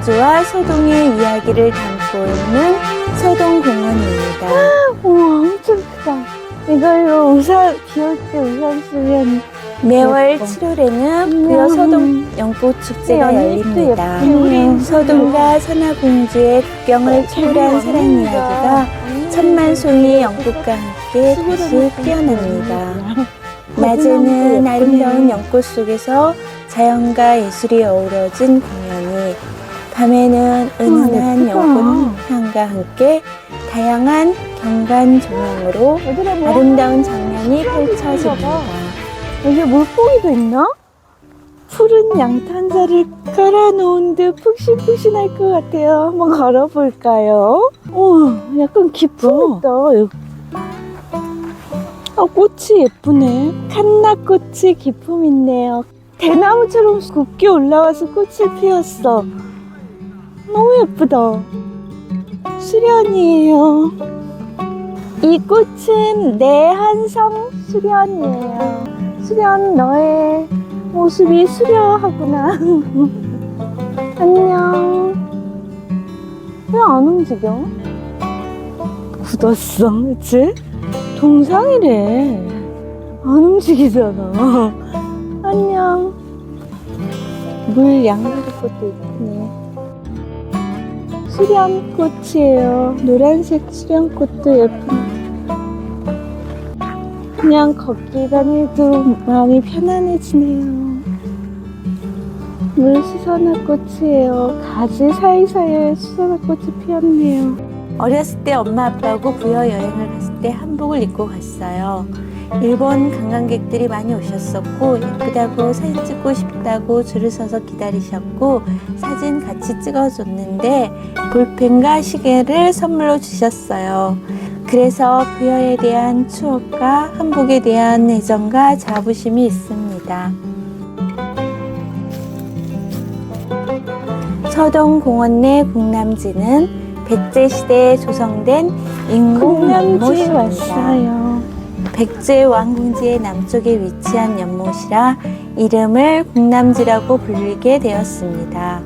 공남지와 서동의 이야기를 담고 있는 서동공원입니다. 우와, 엄청 크다. 이걸로 우산, 비올 때 우산 쓰면 매월 예뻐. 7월에는 부여 서동 연꽃 축제가 열립니다. 예쁘네요. 서동과 선화공주의 국경을 초월한 사랑 이야기가 천만 송이 연꽃과 함께 다시 피어납니다. 낮에는 아름다운 연꽃 속에서 자연과 예술이 어우러진 공연이 밤에는 은은한 예쁘다. 연꽃 향과 함께 다양한 경관 조명으로 얘들아, 뭐 아름다운 장면이 펼쳐집니다. 여기 물고기도 있나? 푸른 양탄자를 깔아놓은 듯 푹신푹신할 것 같아요. 한번 걸어볼까요? 오, 약간 기품 있다. 아, 꽃이 예쁘네. 칸나꽃이 기품 있네요. 대나무처럼 곱게 올라와서 꽃을 피웠어. 너무 예쁘다. 수련이에요. 이 꽃은 내 한성 수련이에요. 수련 너의 모습이 수려하구나. 안녕. 왜 안 움직여? 굳었어, 그치? 동상이래. 안 움직이잖아. 안녕. 물 양다리 꽃도 예쁘네. 수련꽃이에요. 노란색 수련꽃도 예쁘네. 그냥 걷기만 해도 마음이 편안해지네요. 물 수선화 꽃이에요. 가지 사이사이에 수선화 꽃이 피었네요. 어렸을 때 엄마 아빠하고 부여 여행을 갔을 때 한복을 입고 갔어요. 일본 관광객들이 많이 오셨었고 예쁘다고 사진 찍고 싶다고 줄을 서서 기다리셨고 사진 같이 찍어줬는데 볼펜과 시계를 선물로 주셨어요. 그래서 부여에 대한 추억과 한복에 대한 애정과 자부심이 있습니다. 서동 공원 내 공남지는 백제 시대에 조성된 인공 공남지 연못입니다. 백제 왕궁지의 남쪽에 위치한 연못이라 이름을 공남지라고 불리게 되었습니다.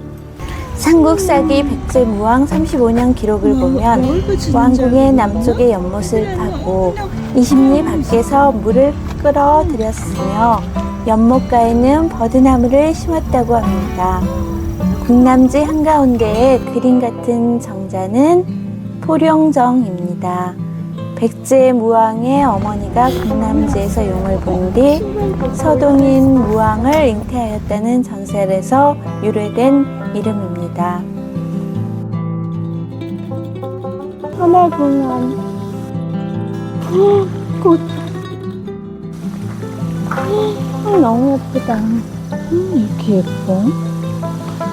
삼국사기 백제 무왕 35년 기록을 보면 왕궁의 남쪽의 연못을 파고 20리 밖에서 물을 끌어들였으며 연못가에는 버드나무를 심었다고 합니다. 국남지 한가운데에 그림 같은 정자는 포룡정입니다. 백제 무왕의 어머니가 국남지에서 용을 본 뒤 서동인 무왕을 잉태하였다는 전설에서 유래된 이름입니다. 하나공원. 꽃. 아, 너무 예쁘다. 음, 이렇게 예뻐.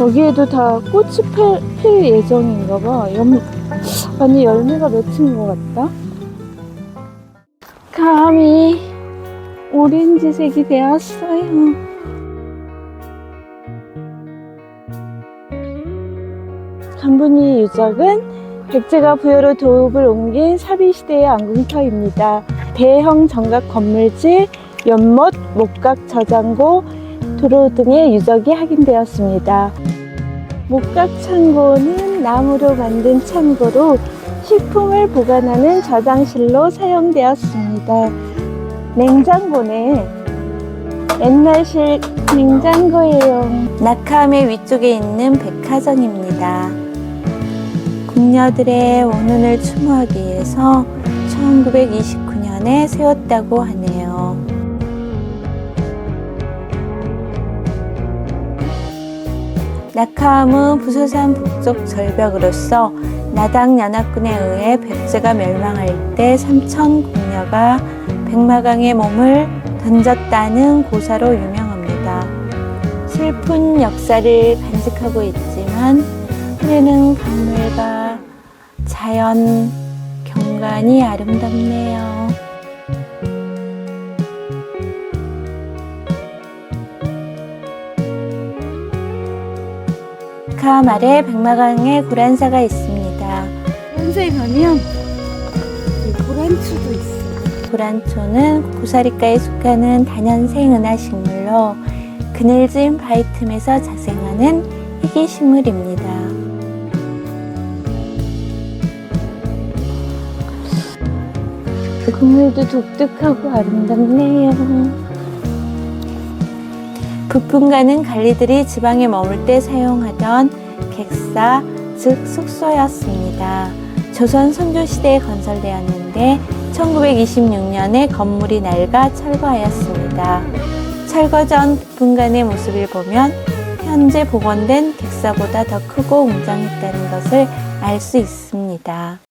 여기에도 다 꽃이 필, 필 예정인가 봐. 연, 아니, 열매가 맺힌 것 같다. 감이 오렌지색이 되었어요. 간분이 유적은 백제가 부여로 도읍을 옮긴 사비시대의 안궁터입니다. 대형 정각 건물질, 연못, 목각 저장고, 도로 등의 유적이 확인되었습니다. 목각 창고는 나무로 만든 창고로 식품을 보관하는 저장실로 사용되었습니다. 냉장고네. 옛날식 냉장고예요. 낙하암의 위쪽에 있는 백화점입니다. 궁녀들의 원혼을 추모하기 위해서 1929년에 세웠다고 하네요. 낙하암은 부서산 북쪽 절벽으로서 나당 연합군에 의해 백제가 멸망할 때 삼천 궁녀가 백마강의 몸을 던졌다는 고사로 유명합니다. 슬픈 역사를 간직하고 있지만 흐르는 강물과 자연 경관이 아름답네요. 그 아래 백마강에 고란사가 있습니다. 현세 가면 이 고란추도 있어. 고란초는 고사리과에 속하는 다년생 은하식물로 그늘진 바위 틈에서 자생하는 희귀 식물입니다. 그물도 독특하고 아름답네요. 부품가는 관리들이 지방에 머물 때 사용하던 객사, 즉 숙소였습니다. 조선 선조 시대에 건설되었는데 1926년에 건물이 낡아 철거하였습니다. 철거 전 부품간의 모습을 보면 현재 복원된 객사보다 더 크고 웅장했다는 것을 알 수 있습니다.